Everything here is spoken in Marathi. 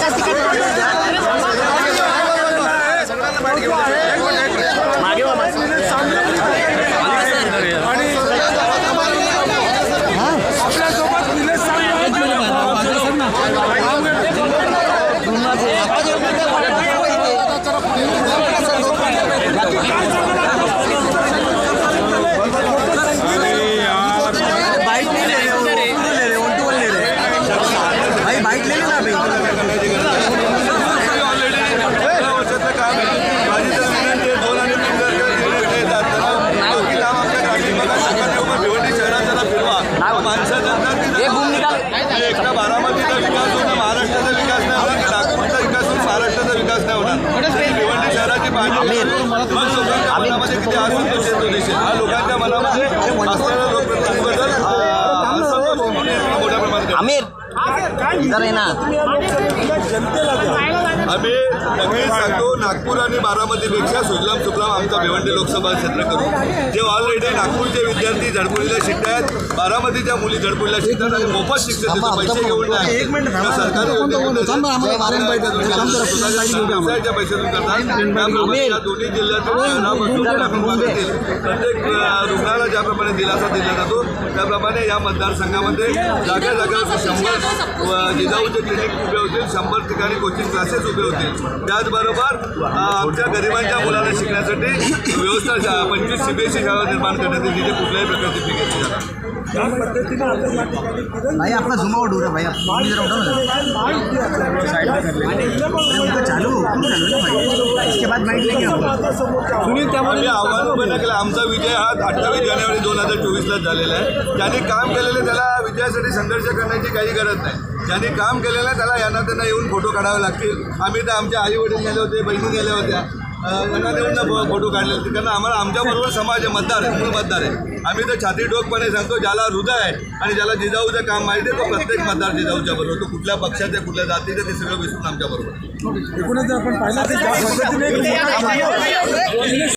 जास्ती काय एकटा बारामतीचा विकास होता महाराष्ट्राचा विकास नाही होणार. की नागपूरचा विकास होऊन महाराष्ट्राचा विकास नाही होणार. भिवंडी शहराची पाणी मनामध्ये किती आरोग्य हा लोकांच्या मनामध्ये असलेला जनतेला आम्ही नक्कीच सांगतो नागपूर आणि बारामतीपेक्षा सुजलाम सुफलाम आमचा भिवंडी लोकसभा क्षेत्र करू. जे ऑलरेडी नागपूरचे विद्यार्थी झडपुलीला शिकतात बारामतीच्या मुली झडपुलीला शिकतात आणि मोफत शिक्षणाचे पैसे घेऊन नाही त्या सरकारी योजनेतून व्यवसायाच्या पैशातून करतात. त्याप्रमाणे या दोन्ही जिल्ह्यातील प्रत्येक रुग्णाला ज्याप्रमाणे दिलासा दिला जातो त्याप्रमाणे या मतदारसंघामध्ये जागा जागा शंभर जिजाऊचे क्लिनिक उभे होतील शंभर ठिकाणी कोचिंग क्लासेस उभे होतील. त्याचबरोबर आमच्या गरिबांच्या मुलांना शिकण्यासाठी व्यवस्था पंचवीस सीबीएसई शाळा निर्माण करण्यात येईल जिथे कुठल्याही प्रकारची फी घेतली जाणार. नाही. भाई आपका जुमा उठ रहा भाई आप तुम्ही जरा उठा ना. साइड में कर लेंगे उनका चालू चालू ना भाई. सुनील त्यामुळे आव्हान उभं केलं आमचा विजय हा अठ्ठावीस जानेवारी दोन हजार चोवीसलाच झालेला आहे. ज्यांनी काम केलेलं त्याला विजयासाठी संघर्ष करण्याची काही गरज नाही. ज्यांनी काम केलेलं त्याला यांना त्यांना येऊन फोटो काढावे लागतील. आम्ही तर आमच्या आई वडील गेले होते बहिणी गेल्या होत्या. अं, यांना देऊन फोटो काढले होते. कारण आम्हाला आमच्याबरोबर समाज आहे मतदार आहे मूळ मतदार आहे. आम्ही तर छाती ठोकपणे सांगतो ज्याला हृदय आहे आणि ज्याला जिजाऊचं काम माहिती आहे तो प्रत्येक मतदार जिजाऊच्या बरोबर तो कुठल्या पक्षाचे कुठल्या जातीचे ते सगळं विसरून आमच्याबरोबर. एकूणच आपण पाहिलं तर ज्या पद्धतीने